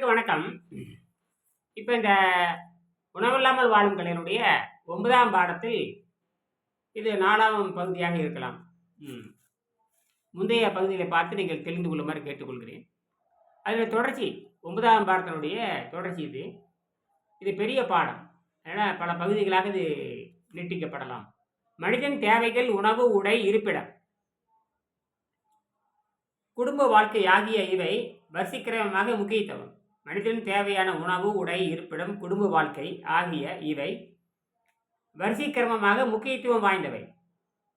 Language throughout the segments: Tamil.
அனைவருக்கும் வணக்கம் இப்போ இந்த உணவில்லாமல் வாழும் கலையினுடைய ஒன்பதாம் பாடத்தில் இது நாலாம் பகுதியாக இருக்கலாம் முந்தைய பகுதியில் பார்த்து நீங்கள் தெரிந்து கொள்ளுமாறு கேட்டுக்கொள்கிறேன் அதில் தொடர்ச்சி ஒன்பதாம் பாடத்தினுடைய தொடர்ச்சி இது இது பெரிய பாடம் ஏன்னா பல பகுதிகளாக இது நீட்டிக்கப்படலாம் மனிதன் தேவைகள் உணவு உடை இருப்பிடம் குடும்ப வாழ்க்கை ஆகிய இவை வசீக்கிரமமாக முக்கியத்துவம் மனிதன் தேவையான உணவு உடை இருப்பிடம் குடும்ப வாழ்க்கை ஆகிய இவை வரிசைக்கிரமமாக முக்கியத்துவம் வாய்ந்தவை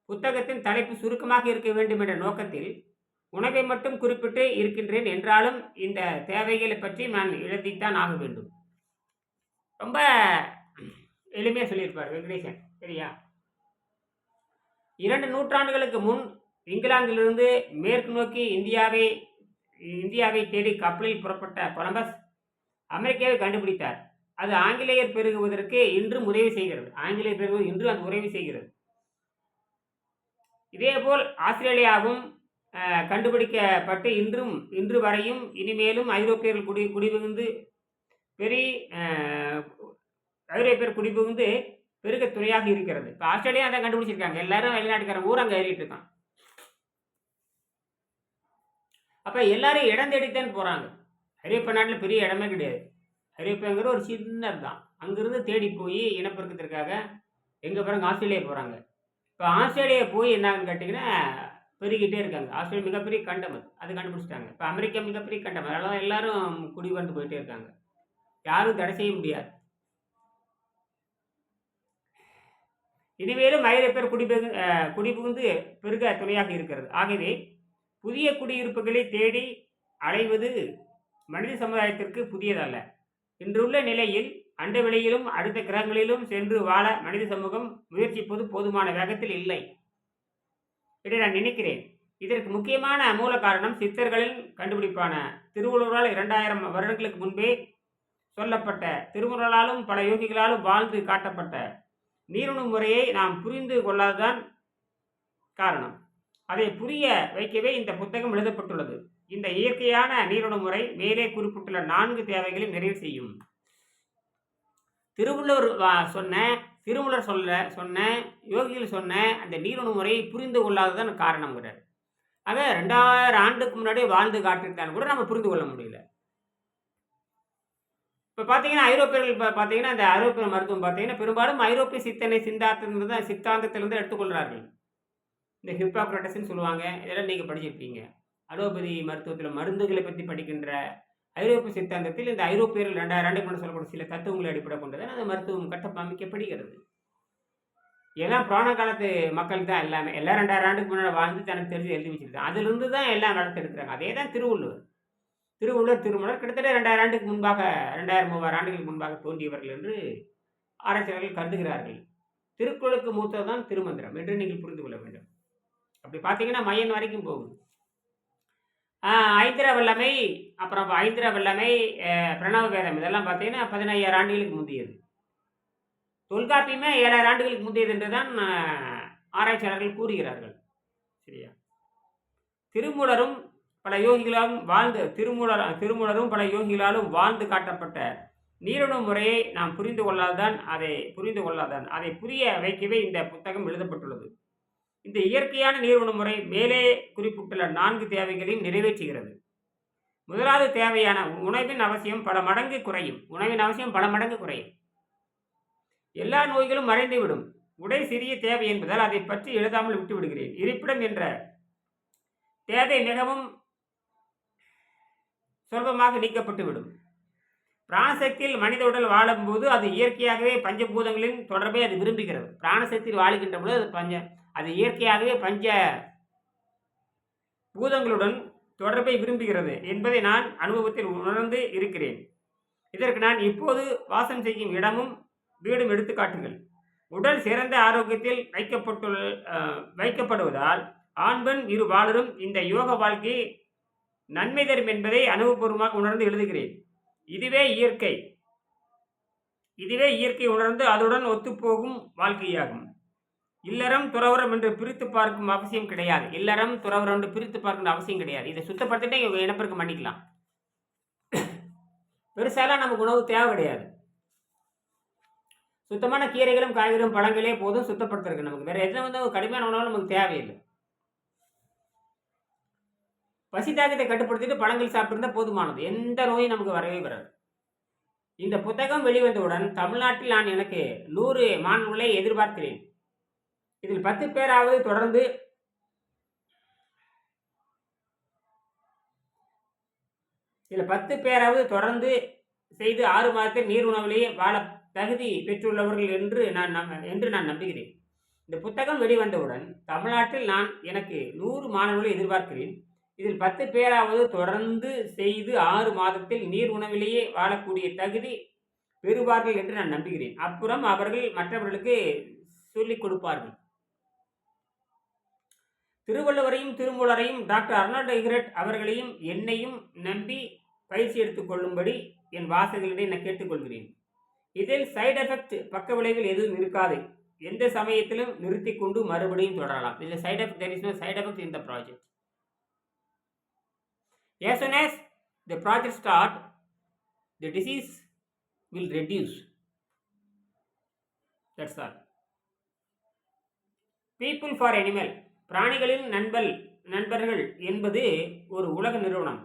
புத்தகத்தின் தலைப்பு சுருக்கமாக இருக்க வேண்டும் என்ற நோக்கத்தில் உணவை மட்டும் குறிப்பிட்டு இருக்கின்றேன் என்றாலும் இந்த தேவைகளை பற்றி நான் எழுதித்தான் ஆக வேண்டும் ரொம்ப எளிமையாக சொல்லியிருப்பார் வெங்கடேசன் சரியா இரண்டு நூற்றாண்டுகளுக்கு முன் இங்கிலாந்திலிருந்து மேற்கு நோக்கி இந்தியாவை இந்தியாவை தேடி கப்பலில் புறப்பட்ட கொலம்பஸ் அமெரிக்காவை கண்டுபிடித்தார் அது ஆங்கிலேயர் பெருகுவதற்கு இன்றும் உதவி செய்கிறது ஆங்கிலேயர் பெருகுவது இன்று அது உதவி செய்கிறது இதேபோல் ஆஸ்திரேலியாவும் கண்டுபிடிக்கப்பட்டு இன்றும் இன்று வரையும் இனிமேலும் ஐரோப்பியர்கள் குடி குடிபுகுந்து பெரிய ஐரோப்பியர் குடிபுகுந்து பெருக துணையாக இருக்கிறது இப்போ ஆஸ்திரேலியா அதை கண்டுபிடிச்சிருக்காங்க எல்லாரும் வெளிநாட்டுக்காரன் அங்கே ஏறிட்டு இருக்கான் அப்போ எல்லாரும் இடம் தேடித்தான் போகிறாங்க ஹரியப்ப நாட்டில் பெரிய இடமே கிடையாது ஹரியப்பங்கிற ஒரு சின்ன தான் அங்கேருந்து தேடி போய் இனப்பெருக்கத்திற்காக எங்கே போகிறாங்க ஆஸ்திரேலியா போகிறாங்க இப்போ ஆஸ்திரேலியா போய் என்னன்னு கேட்டிங்கன்னா பெருகிட்டே இருக்காங்க ஆஸ்திரேலியா மிகப்பெரிய கண்டம் அது அது கண்டுபிடிச்சிட்டாங்க இப்போ அமெரிக்கா மிகப்பெரிய கண்டம் அதெல்லாம் எல்லாரும் குடி வந்து போயிட்டே இருக்காங்க யாரும் தடை செய்ய முடியாது இனிமேலும் ஐரோப்பியர் குடி குடிபுகுந்து பெருக துணையாக இருக்கிறது ஆகவே புதிய குடியிருப்புகளை தேடி அலைவது மனித சமுதாயத்திற்கு புதியதல்ல இன்றுள்ள நிலையில் அண்டவெளியிலும் அடுத்த கிரகங்களிலும் சென்று வாழ மனித சமூகம் முயற்சிப்பது போதுமான வேகத்தில் இல்லை இதை நான் நினைக்கிறேன் இதற்கு முக்கியமான மூல காரணம் சித்தர்களின் கண்டுபிடிப்பான திருவள்ளுவரால் இரண்டாயிரம் வருடங்களுக்கு முன்பே சொல்லப்பட்ட திருமுறளாலும் பல யோகிகளாலும் வாழ்ந்து காட்டப்பட்ட நீருணு முறையை நாம் புரிந்து கொள்ளாததான் காரணம் அதை புரிய வைக்கவே இந்த புத்தகம் எழுதப்பட்டுள்ளது இந்த இயற்கையான நீரோடு முறை மேலே குறிப்பிட்டுள்ள நான்கு தேவைகளை நிறைவு செய்யும் திருவள்ளுவர் சொன்ன திருமலர் சொல்ல சொன்ன யோகிகள் சொன்ன அந்த நீரோடு முறையை புரிந்து கொள்ளாததான் காரணம்ங்கிறார் அதை ரெண்டாயிரம் ஆண்டுக்கு முன்னாடி வாழ்ந்து காட்டியிருந்தாலும் கூட நம்ம புரிந்து கொள்ள முடியல இப்போ பார்த்தீங்கன்னா ஐரோப்பியர்கள் இப்போ பார்த்தீங்கன்னா அந்த ஐரோப்பிய மருத்துவம் பார்த்தீங்கன்னா பெரும்பாலும் ஐரோப்பிய சித்தனை சிந்தாந்தத்திலிருந்து சித்தாந்தத்திலிருந்து எடுத்துக்கொள்கிறார்கள் இந்த ஹிப்பாக்ரட்டஸ்ன்னு சொல்லுவாங்க இதெல்லாம் நீங்கள் படிச்சிருப்பீங்க அலோபதி மருத்துவத்தில் மருந்துகளை பற்றி படிக்கின்ற ஐரோப்பிய சித்தாந்தத்தில் இந்த ஐரோப்பியர்கள் ரெண்டாயிரம் ஆண்டுக்கு கொண்டு சொல்லக்கூடிய சில தத்துவங்களை அடிப்படை கொண்டது அந்த மருத்துவம் கட்டப்பமைக்கப்படுகிறது எல்லாம் புராண காலத்து மக்கள் தான் எல்லாமே எல்லாம் ரெண்டாயிரம் ஆண்டுக்கு முன்னாடி வாழ்ந்து தனக்கு தெரிஞ்சு எழுதி வச்சிருக்காங்க அதிலிருந்து தான் எல்லாம் வளர்த்தெடுக்கிறாங்க அதே தான் திருவள்ளுவர் திருவள்ளுவர் திருமணர் கிட்டத்தட்ட ரெண்டாயிரம் ஆண்டுக்கு முன்பாக ரெண்டாயிரம் மூவாயிரம் ஆண்டுகளுக்கு முன்பாக தோன்றியவர்கள் என்று ஆராய்ச்சியாளர்கள் கருதுகிறார்கள் திருக்குறளுக்கு மூத்ததான் திருமந்திரம் என்று நீங்கள் புரிந்து கொள்ள வேண்டும் அப்படி பார்த்தீங்கன்னா மையன் வரைக்கும் போகும் ஐந்திர வல்லமை அப்புறம் ஐந்திர வல்லமை பிரணவ வேதம் இதெல்லாம் பார்த்தீங்கன்னா பதினையாயிரம் ஆண்டுகளுக்கு முந்தியது தொல்காப்பியுமே ஏழாயிரம் ஆண்டுகளுக்கு முந்தியது என்று தான் ஆராய்ச்சியாளர்கள் கூறுகிறார்கள் சரியா திருமூலரும் பல யோகிகளாலும் வாழ்ந்து திருமூலர் திருமூலரும் பல யோகிகளாலும் வாழ்ந்து காட்டப்பட்ட நீரணு முறையை நாம் புரிந்து கொள்ளாதான் அதை புரிந்து கொள்ளாதான் அதை புரிய வைக்கவே இந்த புத்தகம் எழுதப்பட்டுள்ளது இந்த இயற்கையான நீர் உணவு முறை மேலே குறிப்பிட்டுள்ள நான்கு தேவைகளையும் நிறைவேற்றுகிறது முதலாவது தேவையான உணவின் அவசியம் பல மடங்கு குறையும் உணவின் அவசியம் பல மடங்கு குறையும் எல்லா நோய்களும் மறைந்துவிடும் உடை சிறிய தேவை என்பதால் அதை பற்றி எழுதாமல் விட்டு விடுகிறேன் இருப்பிடம் என்ற தேவை மிகவும் சுலபமாக நீக்கப்பட்டுவிடும் பிராணசக்தியில் மனித உடல் வாழும்போது அது இயற்கையாகவே பஞ்சபூதங்களின் தொடர்பை அது விரும்புகிறது பிராணசக்தியில் வாழ்கின்ற பொழுது அது பஞ்ச அது இயற்கையாகவே பஞ்ச பூதங்களுடன் தொடர்பை விரும்புகிறது என்பதை நான் அனுபவத்தில் உணர்ந்து இருக்கிறேன் இதற்கு நான் இப்போது வாசம் செய்யும் இடமும் வீடும் எடுத்துக்காட்டுங்கள் உடல் சிறந்த ஆரோக்கியத்தில் வைக்கப்பட்டுள்ள வைக்கப்படுவதால் ஆண் இரு வாளரும் இந்த யோக வாழ்க்கை நன்மை தரும் என்பதை அனுபவபூர்வமாக உணர்ந்து எழுதுகிறேன் இதுவே இயற்கை இதுவே இயற்கை உணர்ந்து அதுடன் ஒத்துப்போகும் வாழ்க்கையாகும் இல்லறம் துறவரம் என்று பிரித்து பார்க்கும் அவசியம் கிடையாது இல்லறம் துறவரம் என்று பிரித்து பார்க்கும் அவசியம் கிடையாது இதை சுத்தப்படுத்திட்டே இனப்பெருக்கம் பண்ணிக்கலாம் பெருசாலாம் நமக்கு உணவு தேவை கிடையாது சுத்தமான கீரைகளும் காய்கறிகளும் பழங்களே போதும் சுத்தப்படுத்துறதுக்கு நமக்கு வேறு எதுவும் வந்து கடுமையான உணவு நமக்கு தேவையில்லை பசி தாக்கத்தை கட்டுப்படுத்திட்டு பழங்கள் சாப்பிட்டுருந்தா போதுமானது எந்த நோயும் நமக்கு வரவே வராது இந்த புத்தகம் வெளிவந்தவுடன் தமிழ்நாட்டில் நான் எனக்கு நூறு மாணவர்களை எதிர்பார்க்கிறேன் இதில் பத்து பேராவது தொடர்ந்து இதில் பத்து பேராவது தொடர்ந்து செய்து ஆறு மாதத்தில் நீர் உணவிலேயே வாழ தகுதி பெற்றுள்ளவர்கள் என்று நான் நம் என்று நான் நம்புகிறேன் இந்த புத்தகம் வெளிவந்தவுடன் தமிழ்நாட்டில் நான் எனக்கு நூறு மாணவர்களை எதிர்பார்க்கிறேன் இதில் பத்து பேராவது தொடர்ந்து செய்து ஆறு மாதத்தில் நீர் உணவிலேயே வாழக்கூடிய தகுதி பெறுவார்கள் என்று நான் நம்புகிறேன் அப்புறம் அவர்கள் மற்றவர்களுக்கு சொல்லிக் கொடுப்பார்கள் திருவள்ளுவரையும் திருமூலரையும் டாக்டர் அருணா ஹிரட் அவர்களையும் என்னையும் நம்பி பயிற்சி எடுத்துக்கொள்ளும்படி என் வாசகர்களிடையே நான் கேட்டுக்கொள்கிறேன் இதில் சைடு எஃபெக்ட் பக்க விளைவுகள் எதுவும் இருக்காது எந்த சமயத்திலும் நிறுத்தி கொண்டு மறுபடியும் தொடரலாம் இதில் side effect their side effect இந்த project as an as the project start the disease will reduce that's all people for animal பிராணிகளின் நண்பல் நண்பர்கள் என்பது ஒரு உலக நிறுவனம்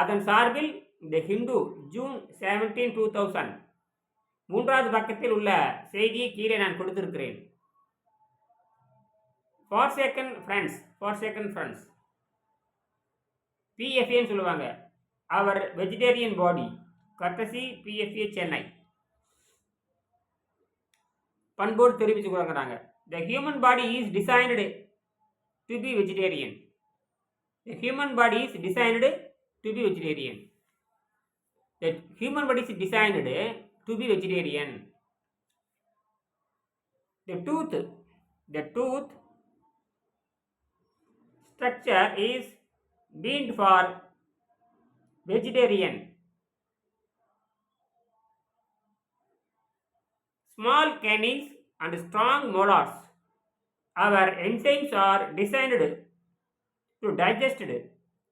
அதன் சார்பில் the Hindu June seventeen two thousand மூன்றாவது பக்கத்தில் உள்ள செய்தியை கீழே நான் கொடுத்திருக்கிறேன் for second friends for second friends பிஎஃப்ஏன்னு சொல்லுவாங்க அவர் வெஜிடேரியன் பாடி கத்தசி பிஎஃப்ஏ சென்னை பண்போடு தெரிவித்து கொடுக்குறாங்க the human body is designed to be vegetarian. The human body is designed to be vegetarian. The human body is designed to be vegetarian. The tooth, the tooth structure is built for vegetarian. Small canines and strong molars our enzymes are designed to digest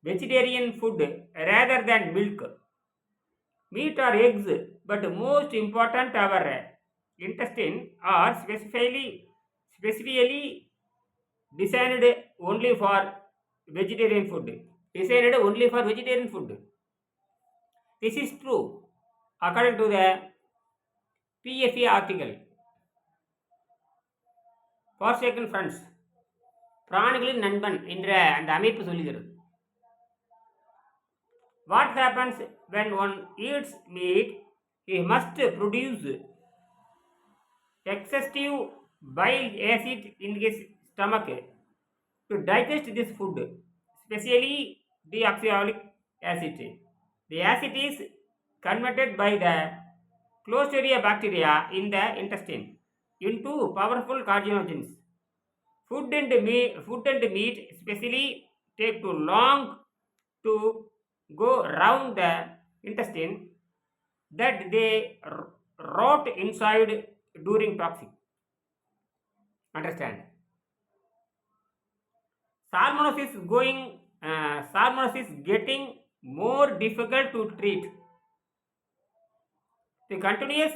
vegetarian food rather than milk, meat or eggs, but most important our intestine are specifically, specifically designed only for vegetarian food, designed only for vegetarian food. This is true according to the PFA article. Forsaken friends. பிராணிகளின் நண்பன் என்ற அந்த அமைப்பு சொல்லுகிறது what happens when one eats meat he must produce excessive bile acid in his stomach to digest this food, especially deoxyolic acid. The acid is converted by the Clostridia bacteria in the intestine into powerful carcinogens. Food and meat, food and meat especially take too long to go round the intestine that they rot inside during toxic. Understand? Salmonosis is going, uh, salmonosis is getting more difficult to treat. The continuous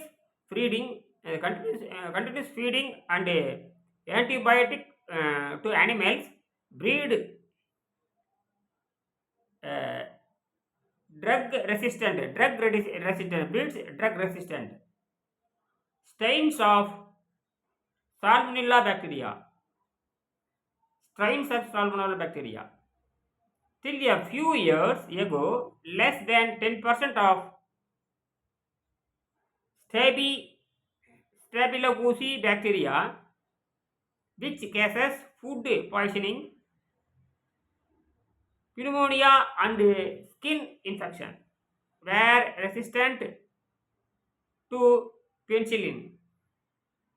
feeding continuous, continuous feeding and antibiotic uh, to animals breed uh, drug resistant drug resistant breeds drug resistant strains of salmonella bacteria strains of salmonella bacteria till a few years ago less than 10% of stabi Streptococci bacteria, which causes food poisoning, pneumonia and skin infection, were resistant to penicillin.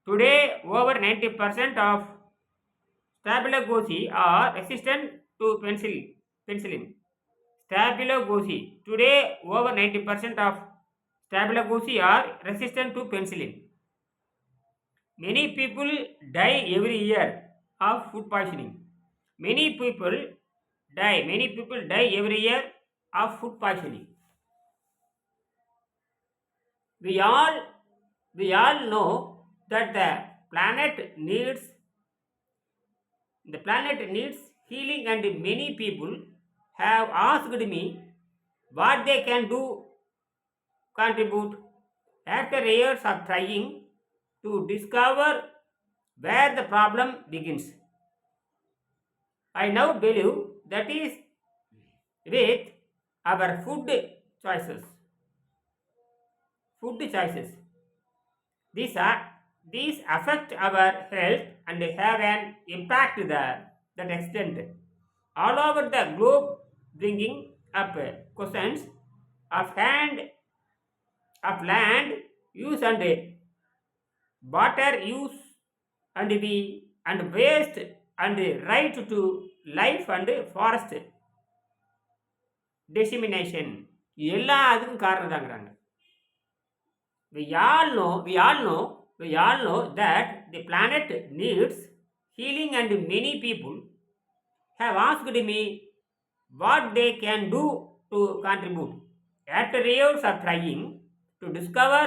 Today, over 90% of Streptococci are resistant to penicillin. Today, over 90% of Streptococci are resistant to penicillin. Many people die every year of food poisoning. Many people die. Many people die every year of food poisoning. We all we all know that the planet needs the planet needs healing and many people have asked me what they can do contribute after years of trying to discover where the problem begins. I now believe that is with our food choices. Food choices. These are these affect our health and have an impact the that extent. All over the globe, bringing up questions of hand, of land use and water use and the and waste and right to life and forest dissemination எல்லா அதுக்கும் காரணம் தாங்கிறாங்க we all know we all know we all know that the planet needs healing and many people have asked me what they can do to contribute after years of trying to discover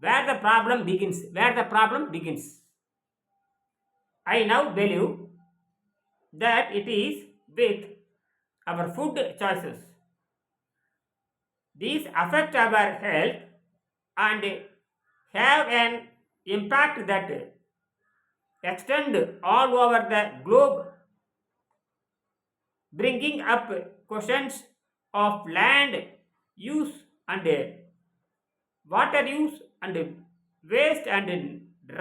where the problem begins where the problem begins i now believe that it is with our food choices these affect our health and have an impact that extend all over the globe bringing up questions of land use and water use and waste and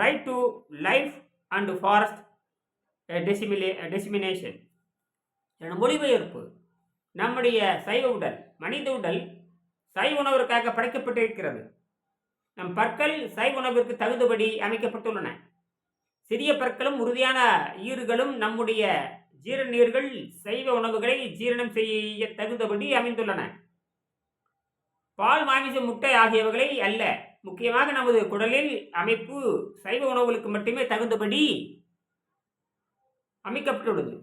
right to life and forest டெசிமிலே dissemination மொழிபெயர்ப்பு நம்முடைய சைவ உடல் மனித உடல் சைவ உணவிற்காக படைக்கப்பட்டிருக்கிறது நம் பற்கள் சைவ உணவிற்கு தகுந்தபடி அமைக்கப்பட்டுள்ளன சிறிய பற்களும் உறுதியான ஈறுகளும் நம்முடைய ஜீரண நீர்கள் சைவ உணவுகளை ஜீரணம் செய்ய தகுந்தபடி அமைந்துள்ளன பால் மாமிசம் முட்டை ஆகியவைகளை அல்ல முக்கியமாக நமது குடலில் அமைப்பு சைவ உணவுகளுக்கு மட்டுமே தகுந்தபடி அமைக்கப்பட்டுள்ளது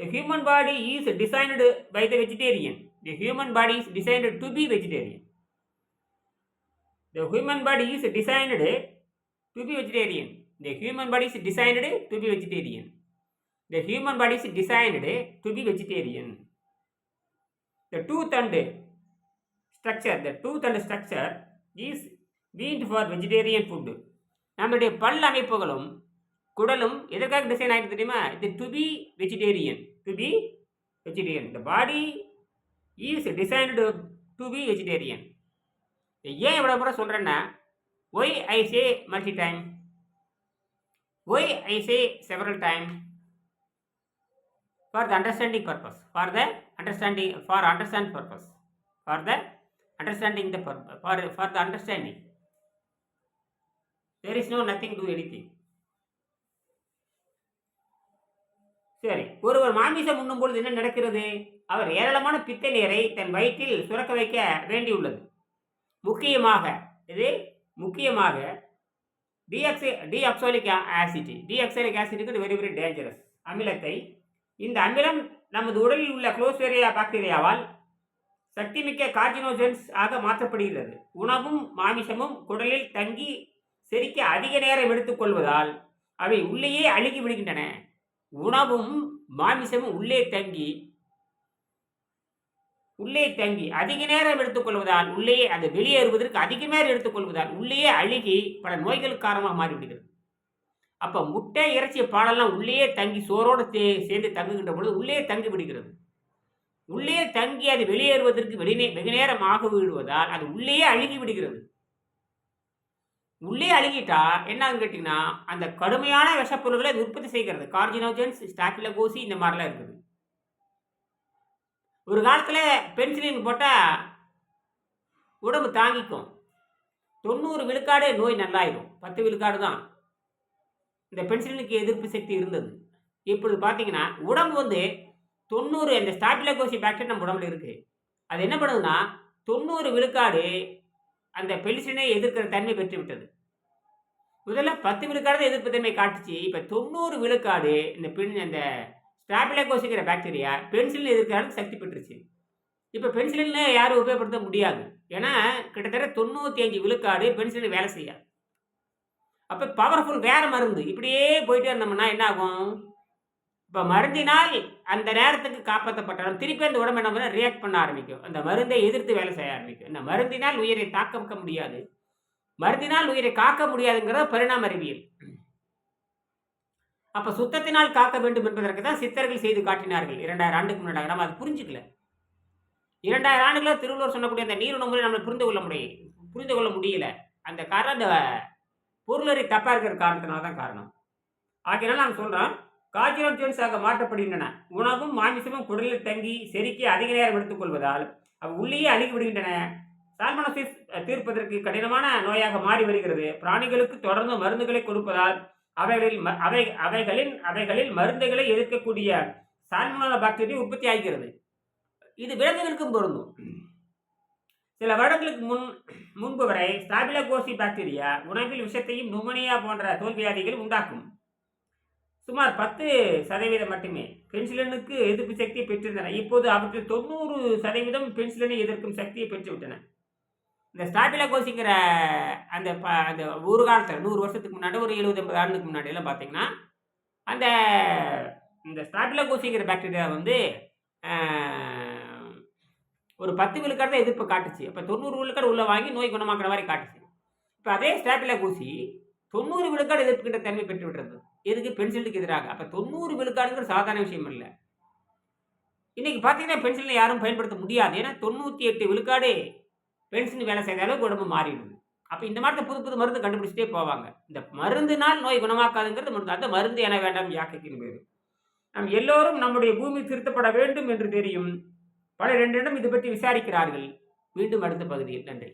the human body is designed by the vegetarian the human body is designed to be vegetarian. The human body is designed to be vegetarian The human body is designed to be vegetarian. The human body is designed to be vegetarian. The tooth and structure the tooth and structure is meant for vegetarian food நம்மளுடைய பல் அமைப்புகளும் குடலும் எதற்காக டிசைன் ஆகிட்டு தெரியுமா இது to be vegetarian to be vegetarian the body is designed to be vegetarian ஏன் இவ்வளோ கூட சொல்கிறேன்னா why I say multi time why I say several time for the understanding purpose for the understanding for understand purpose for the understanding the for for, for the understanding. There is no nothing to anything. சரி ஒருவர் மாமிசம் உண்ணும் பொழுது என்ன நடக்கிறது அவர் ஏராளமான பித்த நீரை தன் வயிற்றில் சுரக்க வைக்க வேண்டியுள்ளது முக்கியமாக இது முக்கியமாக deoxy deoxalic acid deoxalic acid இது வெரி வெரி டேஞ்சரஸ் அமிலத்தை இந்த அமிலம் நமது உடலில் உள்ள குளோஸ்வேரியா பாக்டீரியாவால் சக்திமிக்க கார்டினோஜன்ஸ் ஆக மாற்றப்படுகிறது உணவும் மாமிசமும் குடலில் தங்கி செரிக்க அதிக நேரம் எடுத்துக்கொள்வதால் அவை உள்ளேயே அழுகி விடுகின்றன உணவும் மாமிசமும் உள்ளே தங்கி உள்ளே தங்கி அதிக நேரம் எடுத்துக்கொள்வதால் உள்ளேயே அது வெளியேறுவதற்கு அதிக நேரம் எடுத்துக்கொள்வதால் உள்ளேயே அழுகி பல நோய்கள் காரணமாக மாறிவிடுகிறது அப்போ முட்டை இறைச்சி பாலெல்லாம் உள்ளேயே தங்கி சோரோடு சே சேர்ந்து தங்குகின்ற பொழுது உள்ளே தங்கி விடுகிறது உள்ளே தங்கி அது வெளியேறுவதற்கு வெளிநே வெகு நேரம் ஆக விடுவதால் அது உள்ளே அழுகி விடுகிறது உள்ளே அழுகிட்டா என்னன்னு கேட்டிங்கன்னா அந்த கடுமையான விஷப்பொருள்களை உற்பத்தி செய்கிறது கார்ஜினோஜன்ஸ் ஸ்டாக்கிலகோசி இந்த மாதிரிலாம் இருக்குது ஒரு காலத்தில் பென்சிலின் போட்டால் உடம்பு தாங்கிக்கும் தொண்ணூறு விழுக்காடு நோய் நல்லாயிடும் பத்து விழுக்காடு தான் இந்த பென்சிலுக்கு எதிர்ப்பு சக்தி இருந்தது இப்பொழுது பார்த்தீங்கன்னா உடம்பு வந்து தொண்ணூறு இந்த ஸ்டாட்டிலகோசி பேக்டீரியா நம்ம உடம்புல இருக்குது அது என்ன பண்ணுதுன்னா தொண்ணூறு விழுக்காடு அந்த பெலிசினை எதிர்க்கிற தன்மை பெற்று விட்டது முதல்ல பத்து விழுக்காடு தான் எதிர்ப்பு தன்மை காட்டுச்சு இப்போ தொண்ணூறு விழுக்காடு இந்த பெண் அந்த ஸ்டாபிலகோசிங்கிற பாக்டீரியா பென்சிலின் எதிர்க்கிறாலும் சக்தி பெற்றுச்சு இப்போ பென்சிலின்னு யாரும் உபயோகப்படுத்த முடியாது ஏன்னா கிட்டத்தட்ட தொண்ணூற்றி அஞ்சு விழுக்காடு பென்சிலில் வேலை செய்யாது அப்போ பவர்ஃபுல் வேறு மருந்து இப்படியே போயிட்டே இருந்தோம்னா என்ன ஆகும் இப்போ மருந்தினால் அந்த நேரத்துக்கு காப்பாற்றப்பட்டாலும் திருப்பி அந்த உடம்பு என்ன ரியாக்ட் பண்ண ஆரம்பிக்கும் அந்த மருந்தை எதிர்த்து வேலை செய்ய ஆரம்பிக்கும் இந்த மருந்தினால் உயிரை தாக்க வைக்க முடியாது மருந்தினால் உயிரை காக்க முடியாதுங்கிறத பரிணாம அறிவியல் அப்போ சுத்தத்தினால் காக்க வேண்டும் என்பதற்கு தான் சித்தர்கள் செய்து காட்டினார்கள் இரண்டாயிரம் ஆண்டுக்கு முன்னாடி நம்ம அது புரிஞ்சுக்கல இரண்டாயிரம் ஆண்டுகளாக திருவள்ளுவர் சொல்லக்கூடிய அந்த நீர் உணவுகளை நம்மளை புரிந்து கொள்ள முடியும் புரிந்து கொள்ள முடியல அந்த காரணம் அந்த பொருளறி தப்பாக இருக்கிற காரணத்தினால தான் காரணம் ஆகியனால நான் சொல்கிறேன் கால்சியம் ஜோன்ஸாக மாற்றப்படுகின்றன உணவும் மாமிசமும் குடலில் தங்கி செருக்கி அதிக நேரம் எடுத்துக்கொள்வதால் அவை உள்ளேயே அழுகி விடுகின்றன சால்மனோசிஸ் தீர்ப்பதற்கு கடினமான நோயாக மாறி வருகிறது பிராணிகளுக்கு தொடர்ந்து மருந்துகளை கொடுப்பதால் அவைகளில் அவை அவைகளின் அவைகளில் மருந்துகளை எதிர்க்கக்கூடிய சால்மனோ பாக்டீரியா உற்பத்தி ஆகிறது இது விலங்குகளுக்கும் பொருந்தும் சில வருடங்களுக்கு முன் முன்பு வரை ஸ்டாபிலகோசி பாக்டீரியா உணவில் விஷத்தையும் நுமோனியா போன்ற தோல்வியாதிகள் உண்டாக்கும் சுமார் பத்து சதவீதம் மட்டுமே பென்சிலனுக்கு எதிர்ப்பு சக்தியை பெற்றிருந்தன இப்போது அவற்றில் தொண்ணூறு சதவீதம் பென்சிலனை எதிர்க்கும் சக்தியை பெற்றுவிட்டன இந்த ஸ்டாபிலகோசிங்கிற அந்த ப அந்த ஒரு காலத்தில் நூறு வருஷத்துக்கு முன்னாடி ஒரு எழுபது ஐம்பது ஆண்டுக்கு முன்னாடியெல்லாம் பார்த்தீங்கன்னா அந்த இந்த ஸ்டாபிலகோசிங்கிற பாக்டீரியா வந்து ஒரு பத்து விழுக்காடு தான் எதிர்ப்பு காட்டுச்சு அப்போ தொண்ணூறு விழுக்காடு உள்ளே வாங்கி நோய் குணமாக்குற மாதிரி காட்டுச்சு இப்போ அதே ஸ்டாபிலகோசி தொண்ணூறு விழுக்காடு எதிர்ப்புக்கின்ற தன்மை பெற்று விட்டுருந்தது எதுக்கு பென்சிலுக்கு எதிராக அப்போ தொண்ணூறு விழுக்காடுங்கிற சாதாரண விஷயம் இல்லை இன்றைக்கி பார்த்தீங்கன்னா பென்சிலை யாரும் பயன்படுத்த முடியாது ஏன்னா தொண்ணூற்றி எட்டு விழுக்காடு பென்சில் வேலை செய்த அளவுக்கு உடம்பு மாறிடுது அப்போ இந்த மாதிரி புது புது மருந்து கண்டுபிடிச்சிட்டே போவாங்க இந்த மருந்துனால் நோய் குணமாக்காதுங்கிறது மருந்து அந்த மருந்து என வேண்டாம் யாக்கைக்கின் பேர் நம் எல்லோரும் நம்முடைய பூமி திருத்தப்பட வேண்டும் என்று தெரியும் ரெண்டு இடம் இது பற்றி விசாரிக்கிறார்கள் மீண்டும் அடுத்த பகுதியில் நன்றி